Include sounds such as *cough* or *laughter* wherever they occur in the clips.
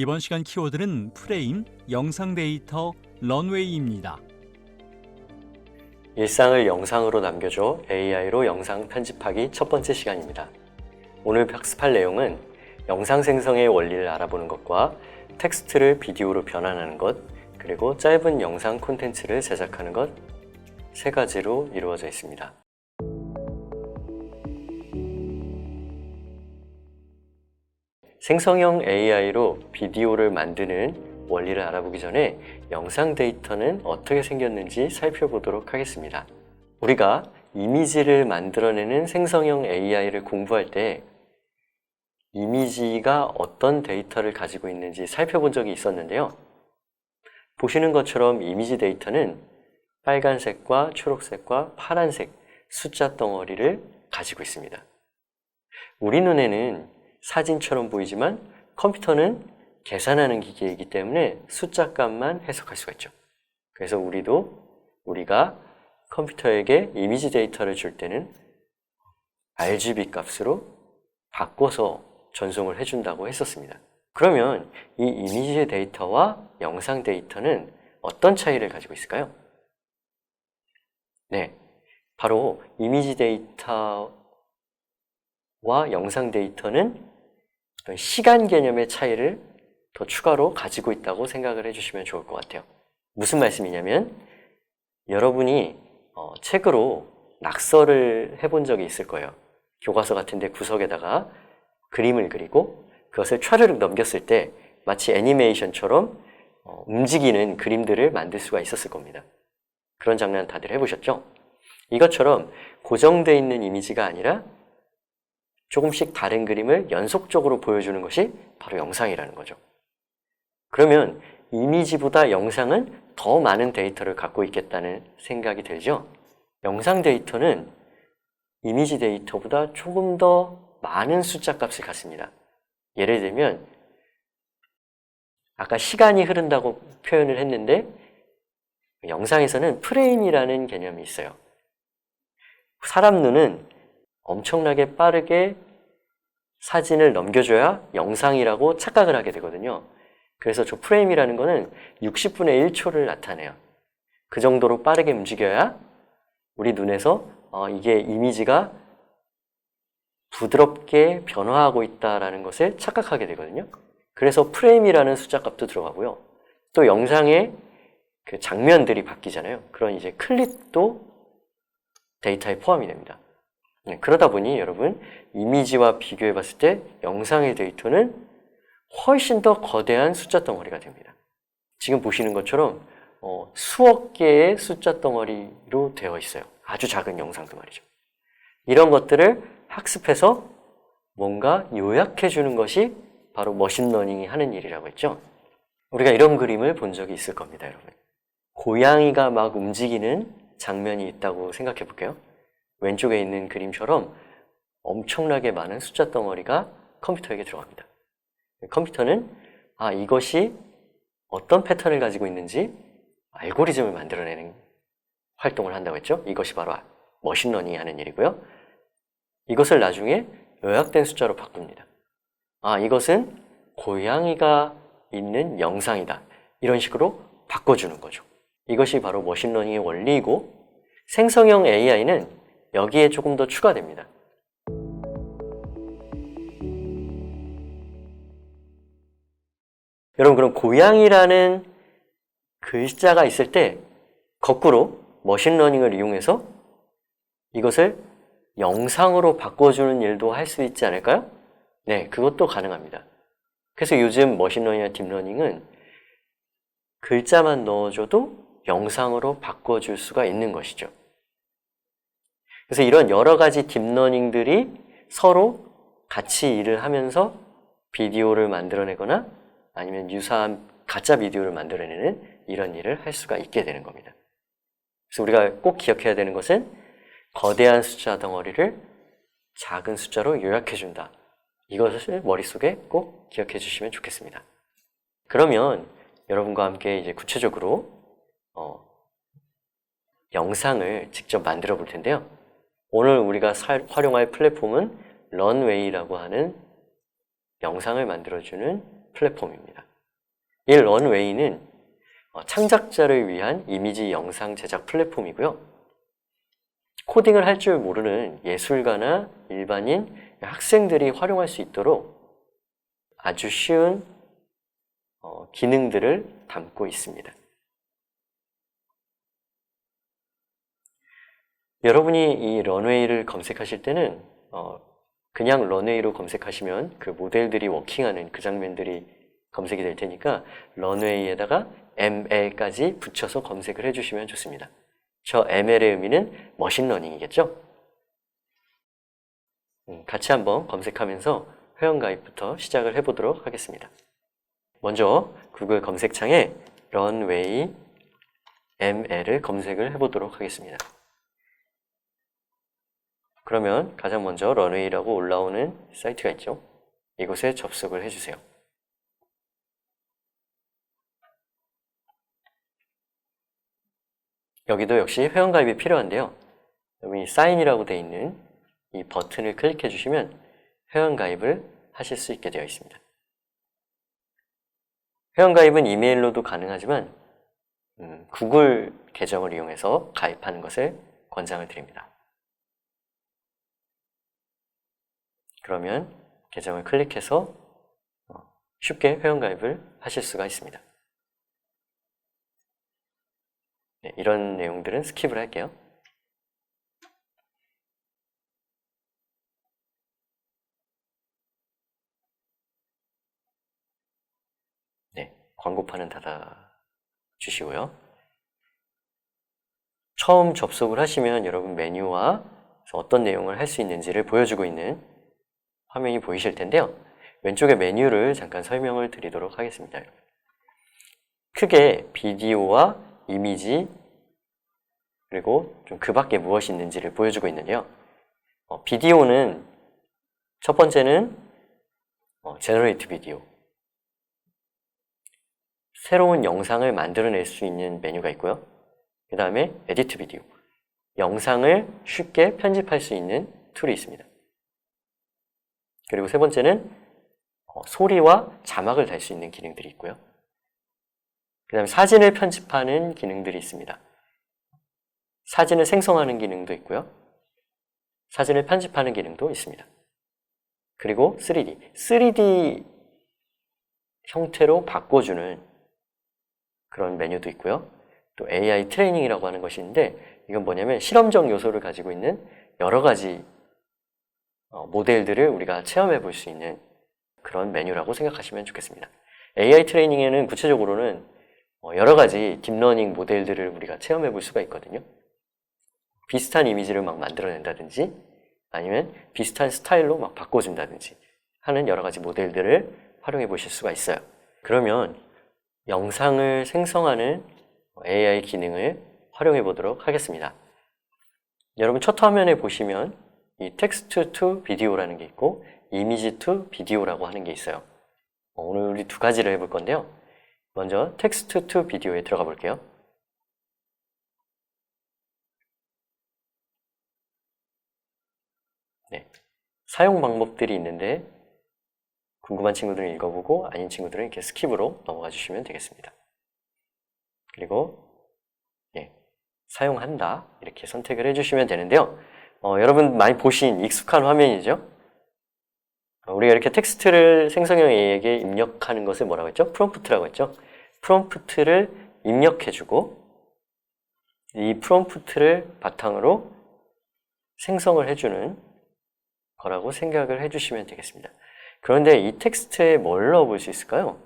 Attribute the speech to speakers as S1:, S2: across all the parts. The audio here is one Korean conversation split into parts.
S1: 이번 시간 키워드는 프레임, 영상 데이터, 런웨이입니다.
S2: 일상을 영상으로 남겨줘 AI로 영상 편집하기 첫 번째 시간입니다. 오늘 학습할 내용은 영상 생성의 원리를 알아보는 것과 텍스트를 비디오로 변환하는 것, 그리고 짧은 영상 콘텐츠를 제작하는 것 세 가지로 이루어져 있습니다. 생성형 AI로 비디오를 만드는 원리를 알아보기 전에 영상 데이터는 어떻게 생겼는지 살펴보도록 하겠습니다. 우리가 이미지를 만들어내는 생성형 AI를 공부할 때 이미지가 어떤 데이터를 가지고 있는지 살펴본 적이 있었는데요. 보시는 것처럼 이미지 데이터는 빨간색과 초록색과 파란색 숫자 덩어리를 가지고 있습니다. 우리 눈에는 사진처럼 보이지만 컴퓨터는 계산하는 기계이기 때문에 숫자 값만 해석할 수가 있죠. 그래서 우리도 우리가 컴퓨터에게 이미지 데이터를 줄 때는 RGB 값으로 바꿔서 전송을 해준다고 했었습니다. 그러면 이 이미지 데이터와 영상 데이터는 어떤 차이를 가지고 있을까요? 네. 바로 이미지 데이터와 영상 데이터는 어떤 시간 개념의 차이를 더 추가로 가지고 있다고 생각을 해주시면 좋을 것 같아요. 무슨 말씀이냐면 여러분이 어, 책으로 낙서를 해본 적이 있을 거예요. 교과서 같은데 구석에다가 그림을 그리고 그것을 촤르륵 넘겼을 때 마치 애니메이션처럼 어, 움직이는 그림들을 만들 수가 있었을 겁니다. 그런 장난 다들 해보셨죠? 이것처럼 고정되어 있는 이미지가 아니라 조금씩 다른 그림을 연속적으로 보여주는 것이 바로 영상이라는 거죠. 그러면 이미지보다 영상은 더 많은 데이터를 갖고 있겠다는 생각이 들죠? 영상 데이터는 이미지 데이터보다 조금 더 많은 숫자 값을 갖습니다. 예를 들면 아까 시간이 흐른다고 표현을 했는데 영상에서는 프레임이라는 개념이 있어요. 사람 눈은 엄청나게 빠르게 사진을 넘겨줘야 영상이라고 착각을 하게 되거든요. 그래서 저 프레임이라는 거는 60분의 1초를 나타내요. 그 정도로 빠르게 움직여야 우리 눈에서 어, 이게 이미지가 부드럽게 변화하고 있다라는 것을 착각하게 되거든요. 그래서 프레임이라는 숫자 값도 들어가고요. 또 영상의 그 장면들이 바뀌잖아요. 그런 이제 클립도 데이터에 포함이 됩니다. 네, 그러다 보니 여러분 이미지와 비교해 봤을 때 영상의 데이터는 훨씬 더 거대한 숫자 덩어리가 됩니다. 지금 보시는 것처럼 어, 수억 개의 숫자 덩어리로 되어 있어요. 아주 작은 영상도 말이죠. 이런 것들을 학습해서 뭔가 요약해 주는 것이 바로 머신러닝이 하는 일이라고 했죠. 우리가 이런 그림을 본 적이 있을 겁니다, 여러분. 고양이가 막 움직이는 장면이 있다고 생각해 볼게요. 왼쪽에 있는 그림처럼 엄청나게 많은 숫자 덩어리가 컴퓨터에게 들어갑니다. 컴퓨터는 아, 이것이 어떤 패턴을 가지고 있는지 알고리즘을 만들어내는 활동을 한다고 했죠. 이것이 바로 머신러닝이 하는 일이고요. 이것을 나중에 요약된 숫자로 바꿉니다. 아, 이것은 고양이가 있는 영상이다. 이런 식으로 바꿔주는 거죠. 이것이 바로 머신러닝의 원리이고 생성형 AI는 여기에 조금 더 추가됩니다. 여러분 그럼 고양이라는 글자가 있을 때 거꾸로 머신러닝을 이용해서 이것을 영상으로 바꿔주는 일도 할 수 있지 않을까요? 네, 그것도 가능합니다. 그래서 요즘 머신러닝이나 딥러닝은 글자만 넣어줘도 영상으로 바꿔줄 수가 있는 것이죠. 그래서 이런 여러 가지 딥러닝들이 서로 같이 일을 하면서 비디오를 만들어내거나 아니면 유사한 가짜 비디오를 만들어내는 이런 일을 할 수가 있게 되는 겁니다. 그래서 우리가 꼭 기억해야 되는 것은 거대한 숫자 덩어리를 작은 숫자로 요약해 준다. 이것을 머릿속에 꼭 기억해 주시면 좋겠습니다. 그러면 여러분과 함께 이제 구체적으로 어, 영상을 직접 만들어 볼 텐데요. 오늘 우리가 살, 활용할 플랫폼은 런웨이라고 하는 영상을 만들어주는 플랫폼입니다. 이 런웨이는 어, 창작자를 위한 이미지 영상 제작 플랫폼이고요. 코딩을 할 줄 모르는 예술가나 일반인 학생들이 활용할 수 있도록 아주 쉬운 어, 기능들을 담고 있습니다. 여러분이 이 런웨이를 검색하실 때는 어, 그냥 런웨이로 검색하시면 그 모델들이 워킹하는 그 장면들이 검색이 될 테니까 런웨이에다가 ML까지 붙여서 검색을 해주시면 좋습니다. 저 ML의 의미는 머신러닝이겠죠? 음, 같이 한번 검색하면서 회원가입부터 시작을 해보도록 하겠습니다. 먼저 구글 검색창에 런웨이 ML을 검색을 해보도록 하겠습니다. 그러면 가장 먼저 런웨이라고 올라오는 사이트가 있죠. 이곳에 접속을 해주세요. 여기도 역시 회원가입이 필요한데요. 여기 사인이라고 되어 있는 이 버튼을 클릭해 주시면 회원가입을 하실 수 있게 되어 있습니다. 회원가입은 이메일로도 가능하지만 음, 구글 계정을 이용해서 가입하는 것을 권장을 드립니다. 그러면 계정을 클릭해서 어, 쉽게 회원가입을 하실 수가 있습니다. 네, 이런 내용들은 스킵을 할게요. 네, 광고판은 닫아 주시고요. 처음 접속을 하시면 여러분 메뉴와 어떤 내용을 할 수 있는지를 보여주고 있는 화면이 보이실 텐데요. 왼쪽에 메뉴를 잠깐 설명을 드리도록 하겠습니다. 크게 비디오와 이미지 그리고 좀 그 밖에 무엇이 있는지를 보여주고 있는데요. 어, 비디오는 첫 번째는 어, 제너레이트 비디오 새로운 영상을 만들어낼 수 있는 메뉴가 있고요. 그 다음에 에디트 비디오 영상을 쉽게 편집할 수 있는 툴이 있습니다. 그리고 세 번째는 어, 소리와 자막을 달 수 있는 기능들이 있고요. 그 다음에 사진을 편집하는 기능들이 있습니다. 사진을 생성하는 기능도 있고요. 사진을 편집하는 기능도 있습니다. 그리고 3D. 3D 형태로 바꿔주는 그런 메뉴도 있고요. 또 AI 트레이닝이라고 하는 것이 있는데 이건 뭐냐면 실험적 요소를 가지고 있는 여러 가지 어, 모델들을 우리가 체험해 볼 수 있는 그런 메뉴라고 생각하시면 좋겠습니다. AI 트레이닝에는 구체적으로는 어, 여러 가지 딥러닝 모델들을 우리가 체험해 볼 수가 있거든요. 비슷한 이미지를 막 만들어낸다든지 아니면 비슷한 스타일로 막 바꿔준다든지 하는 여러 가지 모델들을 활용해 보실 수가 있어요. 그러면 영상을 생성하는 AI 기능을 활용해 보도록 하겠습니다. 여러분 첫 화면에 보시면 이 텍스트 투 비디오라는 게 있고 이미지 투 비디오라고 하는 게 있어요. 어, 오늘 우리 두 가지를 해볼 건데요. 먼저 텍스트 투 비디오에 들어가 볼게요. 네. 사용 방법들이 있는데 궁금한 친구들은 읽어보고 아닌 친구들은 이렇게 스킵으로 넘어가 주시면 되겠습니다. 그리고 예, 사용한다 이렇게 선택을 해주시면 되는데요. 어, 여러분 많이 보신 익숙한 화면이죠? 어, 우리가 이렇게 텍스트를 생성형 AI에게 입력하는 것을 뭐라고 했죠? 프롬프트라고 했죠? 프롬프트를 입력해주고 이 프롬프트를 바탕으로 생성을 해주는 거라고 생각을 해주시면 되겠습니다. 그런데 이 텍스트에 뭘 넣어볼 수 있을까요?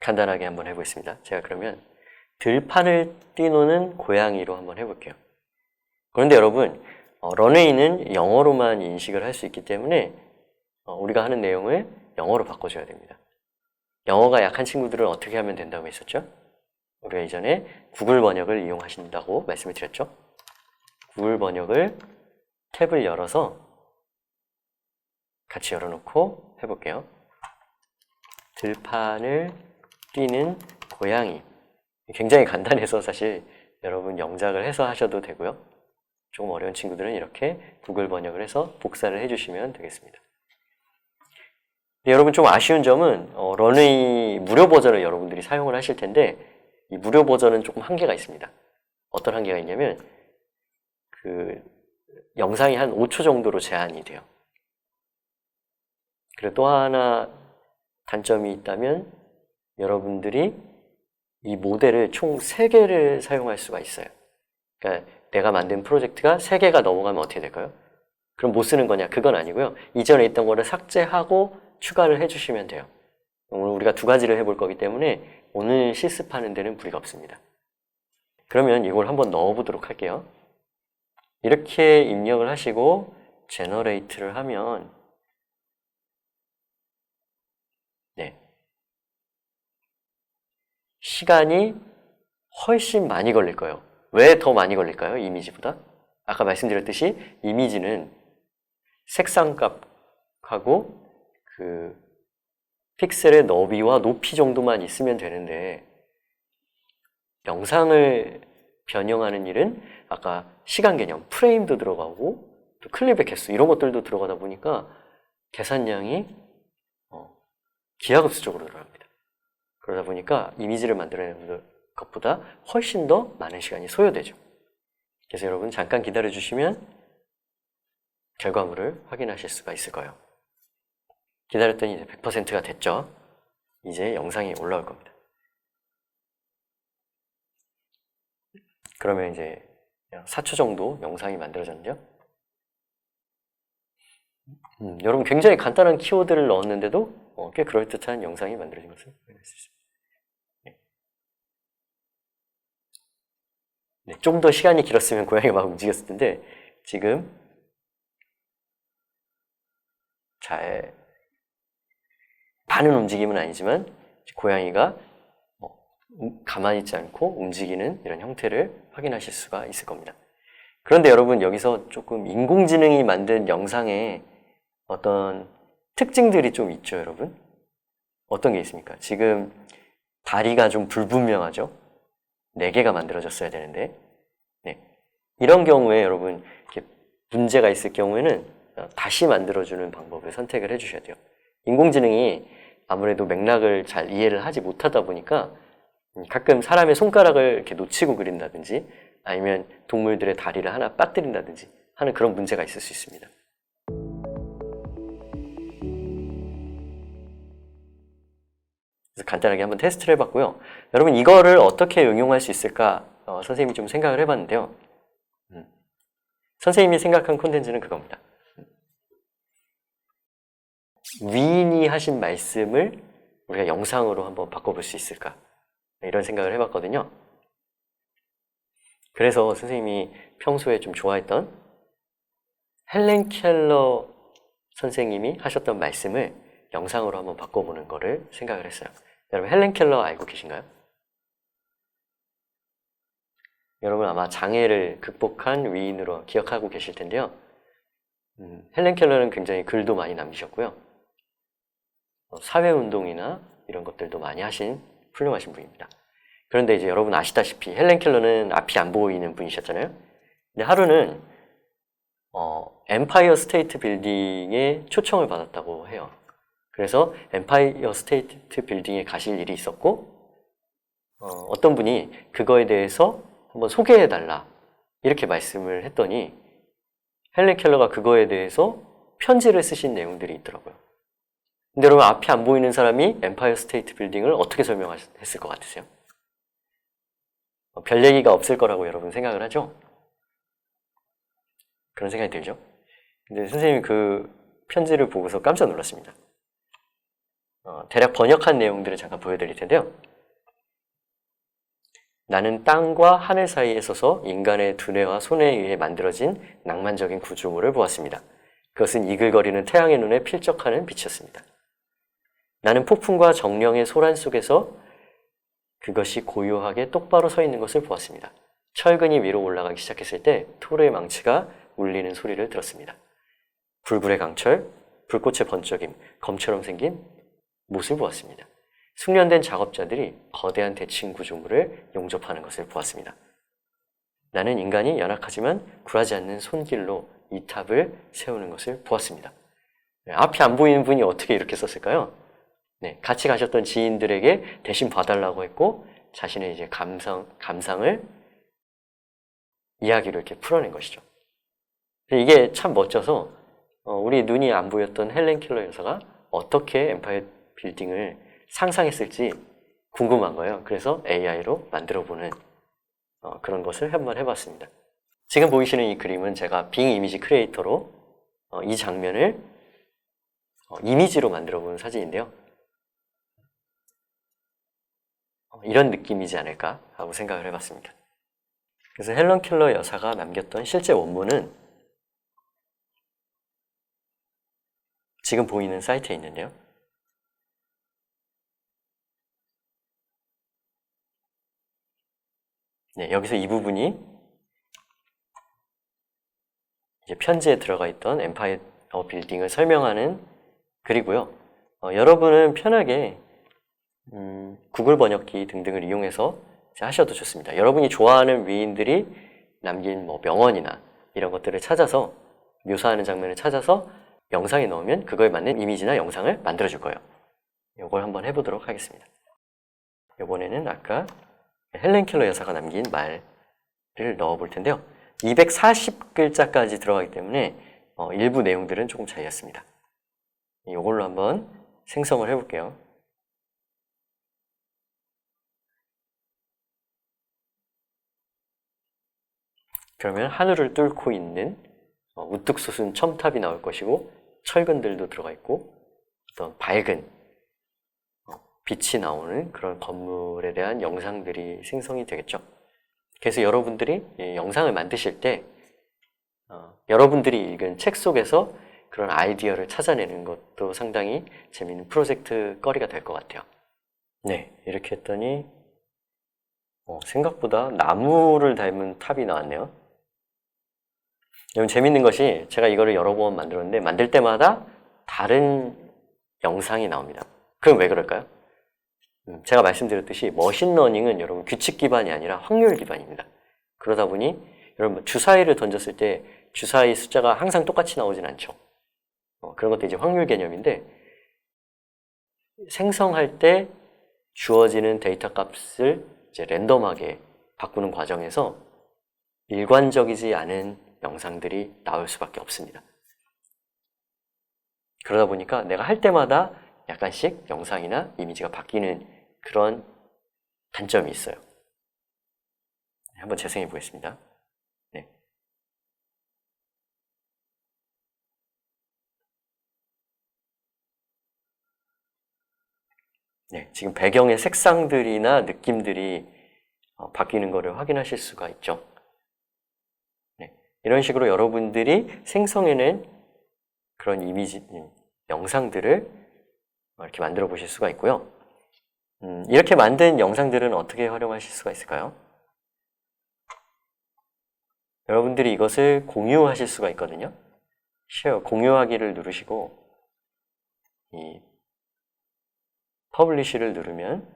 S2: 간단하게 한번 해보겠습니다. 제가 그러면 들판을 뛰노는 고양이로 한번 해볼게요. 그런데 여러분, 어, 런웨이는 영어로만 인식을 할 수 있기 때문에 어, 우리가 하는 내용을 영어로 바꿔줘야 됩니다. 영어가 약한 친구들은 어떻게 하면 된다고 했었죠? 우리가 이전에 구글 번역을 이용하신다고 말씀을 드렸죠? 구글 번역을 탭을 열어서 같이 열어놓고 해볼게요. 들판을 뛰는 고양이. 굉장히 간단해서 사실 여러분 영작을 해서 하셔도 되고요. 조금 어려운 친구들은 이렇게 구글 번역을 해서 복사를 해주시면 되겠습니다. 여러분 좀 아쉬운 점은 어, 런웨이 무료 버전을 여러분들이 사용을 하실 텐데 이 무료 버전은 조금 한계가 있습니다. 어떤 한계가 있냐면 그 영상이 한 5초 정도로 제한이 돼요. 그리고 또 하나 단점이 있다면 여러분들이 이 모델을 총 3개를 사용할 수가 있어요. 그러니까 내가 만든 프로젝트가 3개가 넘어가면 어떻게 될까요? 그럼 못 쓰는 거냐? 그건 아니고요. 이전에 있던 거를 삭제하고 추가를 해주시면 돼요. 오늘 우리가 두 가지를 해볼 거기 때문에 오늘 실습하는 데는 무리가 없습니다. 그러면 이걸 한번 넣어보도록 할게요. 이렇게 입력을 하시고 제너레이트를 하면 네. 시간이 훨씬 많이 걸릴 거예요. 왜 더 많이 걸릴까요? 이미지보다? 아까 말씀드렸듯이 이미지는 색상값하고 그 픽셀의 너비와 높이 정도만 있으면 되는데 영상을 변형하는 일은 아까 시간 개념, 프레임도 들어가고 또 클립의 개수 이런 것들도 들어가다 보니까 계산량이 어, 기하급수적으로 들어갑니다. 그러다 보니까 이미지를 만들어내는 것보다 훨씬 더 많은 시간이 소요되죠. 그래서 여러분 잠깐 기다려 주시면 결과물을 확인하실 수가 있을 거예요. 기다렸더니 이제 100%가 됐죠. 이제 영상이 올라올 겁니다. 그러면 이제 4초 정도 영상이 만들어졌는데요. 음, 여러분 굉장히 간단한 키워드를 넣었는데도 어, 꽤 그럴듯한 영상이 만들어진 것을 확인할 수 있습니다. 네, 좀 더 시간이 길었으면 고양이가 막 움직였을 텐데 지금 잘 많은 움직임은 아니지만 고양이가 뭐, 음, 가만히 있지 않고 움직이는 이런 형태를 확인하실 수가 있을 겁니다. 그런데 여러분 여기서 조금 인공지능이 만든 영상에 어떤 특징들이 좀 있죠, 여러분? 어떤 게 있습니까? 지금 다리가 좀 불분명하죠? 네 개가 만들어졌어야 되는데, 네. 이런 경우에 여러분 이렇게 문제가 있을 경우에는 어, 다시 만들어주는 방법을 선택을 해주셔야 돼요. 인공지능이 아무래도 맥락을 잘 이해를 하지 못하다 보니까 음, 가끔 사람의 손가락을 이렇게 놓치고 그린다든지 아니면 동물들의 다리를 하나 빠뜨린다든지 하는 그런 문제가 있을 수 있습니다. 그래서 간단하게 한번 테스트를 해봤고요. 여러분 이거를 어떻게 응용할 수 있을까 어, 선생님이 좀 생각을 해봤는데요. 음. 선생님이 생각한 콘텐츠는 그겁니다. 위인이 하신 말씀을 우리가 영상으로 한번 바꿔볼 수 있을까? 이런 생각을 해봤거든요. 그래서 선생님이 평소에 좀 좋아했던 헬렌 켈러 선생님이 하셨던 말씀을 영상으로 한번 바꿔보는 거를 생각을 했어요. 여러분 헬렌 켈러 알고 계신가요? 여러분 아마 장애를 극복한 위인으로 기억하고 계실 텐데요. 음, 헬렌 켈러는 굉장히 글도 많이 남기셨고요. 어, 사회운동이나 이런 것들도 많이 하신 훌륭하신 분입니다. 그런데 이제 여러분 아시다시피 헬렌 켈러는 앞이 안 보이는 분이셨잖아요. 근데 하루는 어, 엠파이어 스테이트 빌딩에 초청을 받았다고 해요. 그래서 엠파이어 스테이트 빌딩에 가실 일이 있었고 어, 떤 분이 그거에 대해서 한번 소개해 달라 이렇게 말씀을 했더니 헬렌 켈러가 그거에 대해서 편지를 쓰신 내용들이 있더라고요. 근데 여러분 앞이 안 보이는 사람이 엠파이어 스테이트 빌딩을 어떻게 설명했을 것 같으세요? 어, 별 얘기가 없을 거라고 여러분 생각을 하죠? 그런 생각이 들죠? 근데 선생님이 그 편지를 보고서 깜짝 놀랐습니다. 어, 대략 번역한 내용들을 잠깐 보여드릴 텐데요. 나는 땅과 하늘 사이에 서서 인간의 두뇌와 손에 의해 만들어진 낭만적인 구조물을 보았습니다. 그것은 이글거리는 태양의 눈에 필적하는 빛이었습니다. 나는 폭풍과 정령의 소란 속에서 그것이 고요하게 똑바로 서 있는 것을 보았습니다. 철근이 위로 올라가기 시작했을 때 토르의 망치가 울리는 소리를 들었습니다. 불굴의 강철, 불꽃의 번쩍임, 검처럼 생긴 못을 보았습니다. 숙련된 작업자들이 거대한 대칭 구조물을 용접하는 것을 보았습니다. 나는 인간이 연약하지만 굴하지 않는 손길로 이 탑을 세우는 것을 보았습니다. 네, 앞이 안 보이는 분이 어떻게 이렇게 썼을까요? 네, 같이 가셨던 지인들에게 대신 봐달라고 했고 자신의 이제 감상 감상을 이야기로 이렇게 풀어낸 것이죠. 이게 참 멋져서 어, 우리 눈이 안 보였던 헬렌 킬러 여사가 어떻게 엠파이어 빌딩을 상상했을지 궁금한 거예요. 그래서 AI로 만들어보는 어, 그런 것을 한번 해봤습니다. 지금 보이시는 이 그림은 제가 빙 이미지 크리에이터로 어, 이 장면을 어, 이미지로 만들어본 사진인데요. 어, 이런 느낌이지 않을까 하고 생각을 해봤습니다. 그래서 헬런 킬러 여사가 남겼던 실제 원문은 지금 보이는 사이트에 있는데요. 네, 여기서 이 부분이 편지에 들어가 있던 엠파이어 빌딩을 설명하는 글이고요. 어, 여러분은 편하게 음, 구글 번역기 등등을 이용해서 하셔도 좋습니다. 여러분이 좋아하는 위인들이 남긴 뭐 명언이나 이런 것들을 찾아서 묘사하는 장면을 찾아서 영상에 넣으면 그거에 맞는 이미지나 영상을 만들어 줄 거예요. 이걸 한번 해보도록 하겠습니다. 이번에는 아까 헬렌 켈러 여사가 남긴 말을 넣어 볼 텐데요. 240글자까지 들어가기 때문에 어, 일부 내용들은 조금 차이였습니다. 이걸로 한번 생성을 해볼게요. 그러면 하늘을 뚫고 있는 어, 우뚝 솟은 첨탑이 나올 것이고 철근들도 들어가 있고 어떤 밝은 어, 빛이 나오는 그런 건물에 대한 영상들이 생성이 되겠죠. 그래서 여러분들이 이 영상을 만드실 때 어, 여러분들이 읽은 책 속에서 그런 아이디어를 찾아내는 것도 상당히 재미있는 프로젝트 거리가 될 것 같아요. 네, 이렇게 했더니 어, 생각보다 나무를 닮은 탑이 나왔네요. 여러분 재밌는 것이 제가 이거를 여러 번 만들었는데 만들 때마다 다른 영상이 나옵니다. 그럼 왜 그럴까요? 음, 제가 말씀드렸듯이 머신러닝은 여러분 규칙 기반이 아니라 확률 기반입니다. 그러다 보니 여러분 주사위를 던졌을 때 주사위 숫자가 항상 똑같이 나오진 않죠. 어, 그런 것도 이제 확률 개념인데 생성할 때 주어지는 데이터 값을 이제 랜덤하게 바꾸는 과정에서 일관적이지 않은 영상들이 나올 수밖에 없습니다. 그러다 보니까 내가 할 때마다 약간씩 영상이나 이미지가 바뀌는 그런 단점이 있어요. 한번 재생해 보겠습니다. 네. 네, 지금 배경의 색상들이나 느낌들이 어, 바뀌는 것을 확인하실 수가 있죠. 네, 이런 식으로 여러분들이 생성해낸 그런 이미지, 음, 영상들을 이렇게 만들어 보실 수가 있고요. 음, 이렇게 만든 영상들은 어떻게 활용하실 수가 있을까요? 여러분들이 이것을 공유하실 수가 있거든요. 쉐어, 공유하기를 누르시고, 이 퍼블리시를 누르면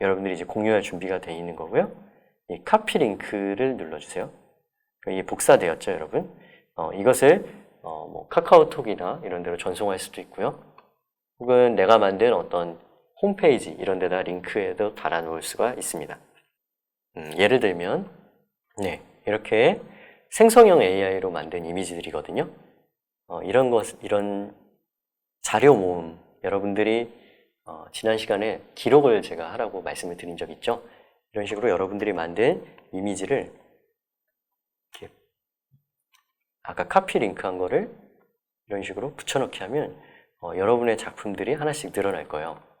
S2: 여러분들이 이제 공유할 준비가 되어 있는 거고요. 이 카피 링크를 눌러주세요. 이게 복사되었죠, 여러분? 어, 이것을 어, 뭐 카카오톡이나 이런 데로 전송할 수도 있고요. 혹은 내가 만든 어떤 홈페이지 이런 데다 링크에도 달아 놓을 수가 있습니다. 음, 예를 들면 네 이렇게 생성형 AI로 만든 이미지들이거든요. 어, 이런 것 이런 자료 모음 여러분들이 어, 지난 시간에 기록을 제가 하라고 말씀을 드린 적 있죠. 이런 식으로 여러분들이 만든 이미지를 아까 카피 링크한 거를 이런 식으로 붙여넣기 하면 어, 여러분의 작품들이 하나씩 늘어날 거예요.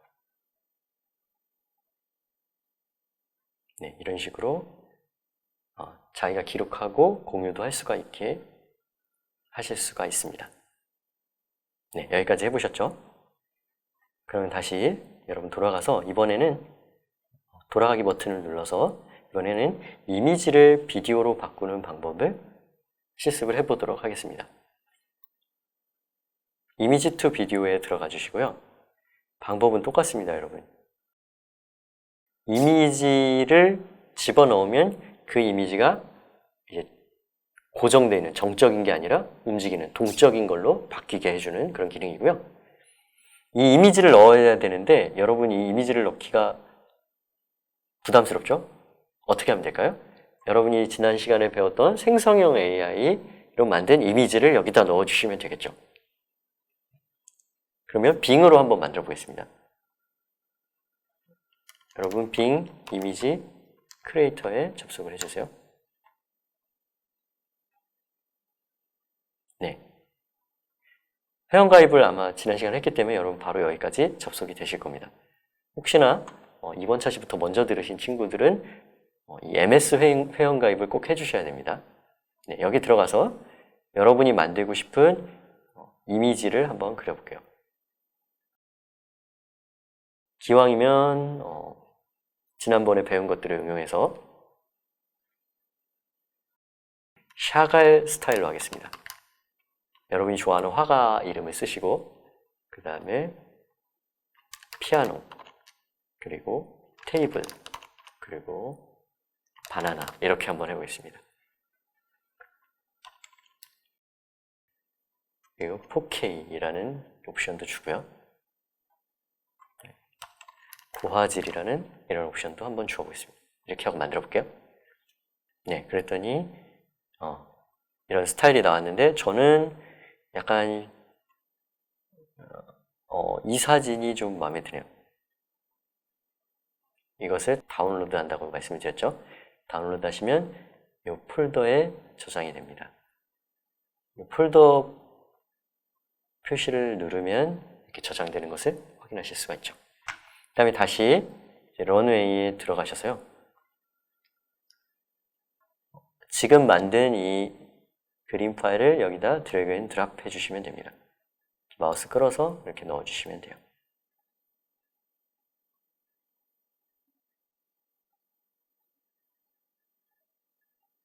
S2: 네, 이런 식으로 어, 자기가 기록하고 공유도 할 수가 있게 하실 수가 있습니다. 네, 여기까지 해보셨죠? 그러면 다시 여러분 돌아가서 이번에는 돌아가기 버튼을 눌러서 이번에는 이미지를 비디오로 바꾸는 방법을 실습을 해보도록 하겠습니다. 이미지 투 비디오에 들어가 주시고요. 방법은 똑같습니다, 여러분. 이미지를 집어넣으면 그 이미지가 이제 고정되어 있는 정적인 게 아니라 움직이는 동적인 걸로 바뀌게 해주는 그런 기능이고요. 이 이미지를 넣어야 되는데 여러분이 이 이미지를 넣기가 부담스럽죠? 어떻게 하면 될까요? 여러분이 지난 시간에 배웠던 생성형 AI로 만든 이미지를 여기다 넣어주시면 되겠죠. 그러면 빙으로 한번 만들어 보겠습니다. 여러분 빙 이미지 크리에이터에 접속을 해주세요. 네. 회원가입을 아마 지난 시간에 했기 때문에 여러분 바로 여기까지 접속이 되실 겁니다. 혹시나 어, 이번 차시부터 먼저 들으신 친구들은 어, 이 MS 회원, 회원가입을 꼭 해주셔야 됩니다. 네, 여기 들어가서 여러분이 만들고 싶은 어, 이미지를 한번 그려볼게요. 기왕이면 어, 지난번에 배운 것들을 응용해서 샤갈 스타일로 하겠습니다. 여러분이 좋아하는 화가 이름을 쓰시고 그 다음에 피아노 그리고 테이블 그리고 바나나 이렇게 한번 해보겠습니다. 그리고 4K이라는 옵션도 주고요. 고화질이라는 이런 옵션도 한번 주어보겠습니다. 이렇게 하고 만들어 볼게요. 네, 그랬더니 어, 이런 스타일이 나왔는데 저는 약간 어, 이 사진이 좀 마음에 드네요. 이것을 다운로드 한다고 말씀을 드렸죠. 다운로드 하시면 이 폴더에 저장이 됩니다. 이 폴더 표시를 누르면 이렇게 저장되는 것을 확인하실 수가 있죠. 그 다음에 다시 런웨이에 들어가셔서요. 지금 만든 이 그림 파일을 여기다 드래그 앤 드랍 해주시면 됩니다. 마우스 끌어서 이렇게 넣어주시면 돼요.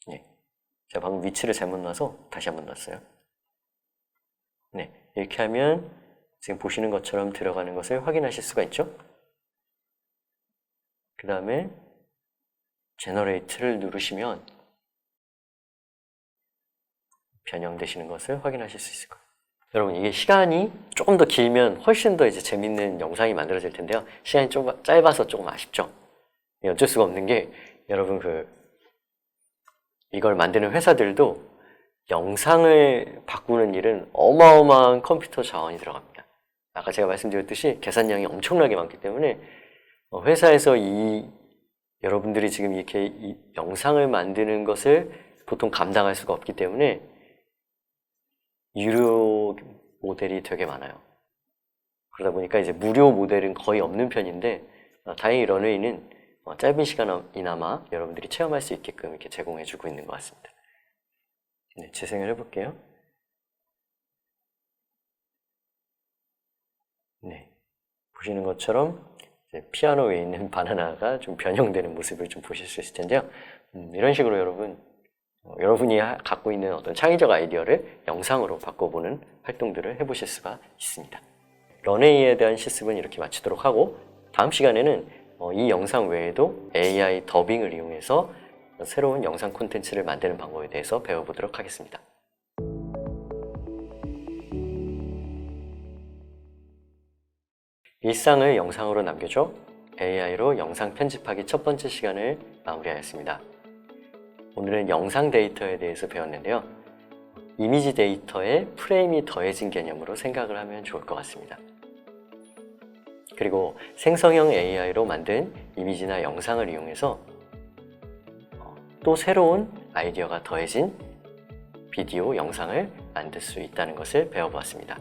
S2: 네. 제가 방금 위치를 잘못 놔서 다시 한번 놨어요. 네. 이렇게 하면 지금 보시는 것처럼 들어가는 것을 확인하실 수가 있죠. 그 다음에 제너레이트를 누르시면 변형되시는 것을 확인하실 수 있을 거예요. 여러분 이게 시간이 조금 더 길면 훨씬 더 이제 재밌는 영상이 만들어질 텐데요. 시간이 좀 짧아서 조금 아쉽죠. 어쩔 수가 없는 게 여러분 그 이걸 만드는 회사들도 영상을 바꾸는 일은 어마어마한 컴퓨터 자원이 들어갑니다. 아까 제가 말씀드렸듯이 계산량이 엄청나게 많기 때문에 어, 회사에서 이 여러분들이 지금 이렇게 이 영상을 만드는 것을 보통 감당할 수가 없기 때문에 유료 모델이 되게 많아요. 그러다 보니까 이제 무료 모델은 거의 없는 편인데 어, 다행히 런웨이는 어, 짧은 시간이나마 여러분들이 체험할 수 있게끔 이렇게 제공해주고 있는 것 같습니다. 네, 재생을 해볼게요. 네, 보시는 것처럼 피아노 위에 있는 *laughs* 바나나가 좀 변형되는 모습을 좀 보실 수 있을 텐데요. 음, 이런 식으로 여러분 어, 여러분이 하, 갖고 있는 어떤 창의적 아이디어를 영상으로 바꿔보는 활동들을 해보실 수가 있습니다. 런웨이에 대한 실습은 이렇게 마치도록 하고 다음 시간에는 어, 이 영상 외에도 AI 더빙을 이용해서 새로운 영상 콘텐츠를 만드는 방법에 대해서 배워보도록 하겠습니다. 일상을 영상으로 남겨줘 AI로 영상 편집하기 첫 번째 시간을 마무리하였습니다. 오늘은 영상 데이터에 대해서 배웠는데요. 이미지 데이터에 프레임이 더해진 개념으로 생각을 하면 좋을 것 같습니다. 그리고 생성형 AI로 만든 이미지나 영상을 이용해서 어, 또 새로운 아이디어가 더해진 비디오, 영상을 만들 수 있다는 것을 배워보았습니다.